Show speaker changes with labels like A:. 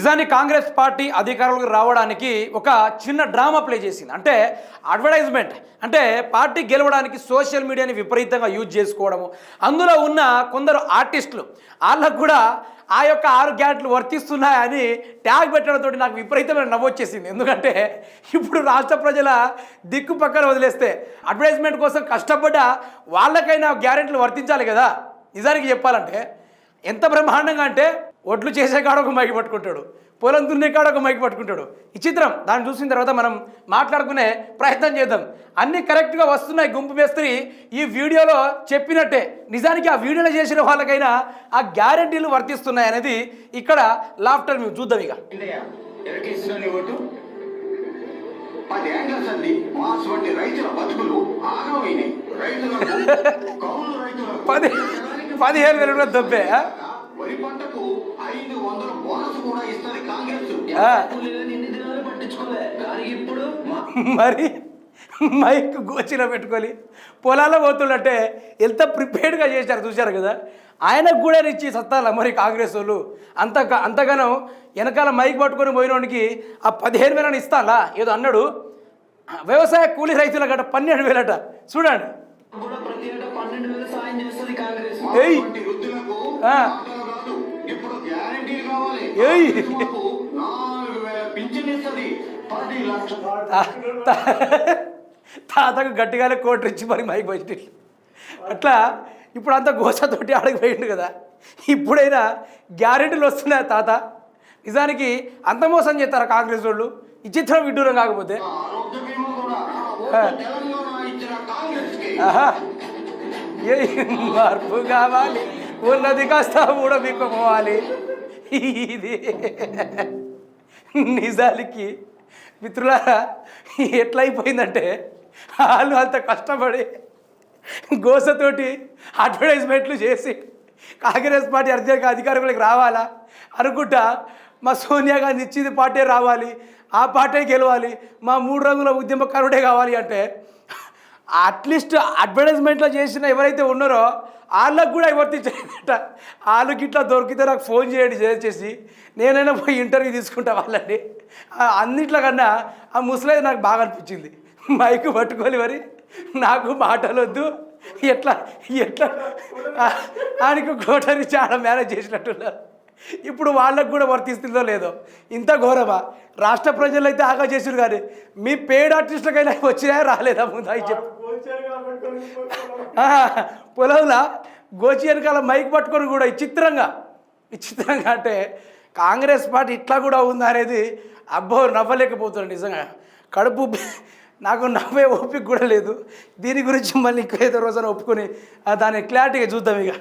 A: నిజానికి కాంగ్రెస్ పార్టీ అధికారంలోకి రావడానికి ఒక చిన్న డ్రామా ప్లే చేసింది. అంటే అడ్వర్టైజ్మెంట్. అంటే పార్టీ గెలవడానికి సోషల్ మీడియాని విపరీతంగా యూజ్ చేసుకోవడము. అందులో ఉన్న కొందరు ఆర్టిస్టులు వాళ్ళకు కూడా ఆ యొక్క ఆరు గ్యాట్లు వర్తిస్తున్నాయని ట్యాగ్ పెట్టడంతో నాకు విపరీతమైన నవ్వొచ్చేసింది ఎందుకంటే ఇప్పుడు రాష్ట్ర ప్రజల దిక్కు పక్కన వదిలేస్తే అడ్వర్టైజ్మెంట్ కోసం కష్టపడ్డ వాళ్ళకైనా గ్యారెంట్లు వర్తించాలి కదా. నిజానికి చెప్పాలంటే ఎంత బ్రహ్మాండంగా అంటే ఒడ్లు చేసే కాడ ఒక మైకి పట్టుకుంటాడు పొలం దున్నే కాడ ఒక మైకి పట్టుకుంటాడు. ఈ చిత్రం దాన్ని చూసిన తర్వాత మనం మాట్లాడుకునే ప్రయత్నం చేద్దాం. అన్నీ కరెక్ట్గా వస్తున్నాయి గుంపు మేస్త్రి. ఈ వీడియోలో చెప్పినట్టే నిజానికి ఆ వీడియోలో చేసిన వాళ్ళకైనా ఆ గ్యారెంటీలు వర్తిస్తున్నాయి అనేది ఇక్కడ లాఫ్టర్ మేము చూద్దాం ఇక. పది పదిహేను వేల రూపాయలు దొబ్బే?
B: వరి పంటకు ఐదు వందల బోనస్ కూడా ఇస్తుంది కాంగ్రెస్.
A: ఆ.
C: కూలీలను ఇన్ని దినాలు పట్టించుకోలే. కానీ ఇప్పుడు
A: మరి మైక్ గోచిలో పెట్టుకొని పొలాల్లో పోతుండంటే ఎంత ప్రిపేర్డ్గా చేశారు చూశారు కదా? ఆయనకు కూడా ఇచ్చి సత్తాల మరి కాంగ్రెస్ వాళ్ళు? అంత అంతగానో వెనకాల మైక్ పట్టుకొని పోయినోడికి ఆ పదిహేను వేలని ఇస్తాలా? ఏదో అన్నాడు. వ్యవసాయ కూలీ రైతుల గట పన్నెండు వేలట. చూడండి.
B: గ్యారంటీలు కావాలి.
A: ఏయ్.
B: కాంగ్రెస్ మాకు నాలుగు వేల పింఛన్ ఇస్తుంది. పది లక్షల
A: తా- తా- తాతకు గట్టిగానే కోట్లు ఇచ్చి మరి మైక్ బయట అట్లా ఇప్పుడు అంత గోసతోటి ఆడకపోయిండు కదా. ఇప్పుడైనా గ్యారెంటీలు వస్తున్నాయి తాత? నిజానికి అంత మోసం చేస్తారా కాంగ్రెస్ వాళ్ళు? ఈ చిత్రం విడ్డూరం కాకపోతే. ఏ మార్పు కావాలి. ఉన్నది కాస్త కూడా ఇది. నిజానికి మిత్రులారా ఎట్లయిపోయిందంటే వాళ్ళు అంత కష్టపడి గోసతోటి అడ్వర్టైజ్మెంట్లు చేసి కాంగ్రెస్ పార్టీ అర్జెంట్గా అధికారంలోకి రావాలా అనుకుంటా మా సోనియా గాంధీ ఇచ్చింది పార్టీ రావాలి ఆ పార్టీ గెలవాలి మా మూడు రంగుల ఉద్యమకారుడే కావాలి అంటే అట్లీస్ట్ అడ్వర్టైజ్మెంట్లో చేసిన ఎవరైతే ఉన్నారో వాళ్ళకు కూడా వర్తించాయట వాళ్ళకి ఇట్లా దొరికితే నాకు ఫోన్ చేయండి చేసి నేనైనా పోయి ఇంటర్వ్యూ తీసుకుంటా వాళ్ళని. అన్నిట్ల అన్నిట్లో కన్నా ఆ ముసలైతే నాకు బాగా అనిపించింది. మైక్ పట్టుకోవాలి మరి నాకు మాటలు వద్దు ఎట్లా? ఎట్లా ఆయనకు కోటరి చాలా మేనేజ్ చేసినట్టున్నారు. ఇప్పుడు వాళ్ళకు కూడా వర్తిస్తుందో లేదో. ఇంత ఘోరమా? రాష్ట్ర ప్రజలు అయితే ఆగా చేసారు కానీ మీ పేడ్ ఆర్టిస్టులకైనా వచ్చినాయా రాలేదా ముందు అవి చెప్పు. పొలంలో గోచి వెనకాల మైక్ పట్టుకొని కూడా విచిత్రంగా విచిత్రంగా అంటే కాంగ్రెస్ పార్టీ ఇట్లా కూడా ఉందా అనేది అబ్బో నవ్వలేకపోతున్నాను నిజంగా. కడుపు నాకు నవ్వే ఓపిక కూడా లేదు. దీని గురించి మళ్ళీ ఇంకో ఏదో రోజున ఒప్పుకొని దాన్ని క్లారిటీగా చూద్దాం ఇక.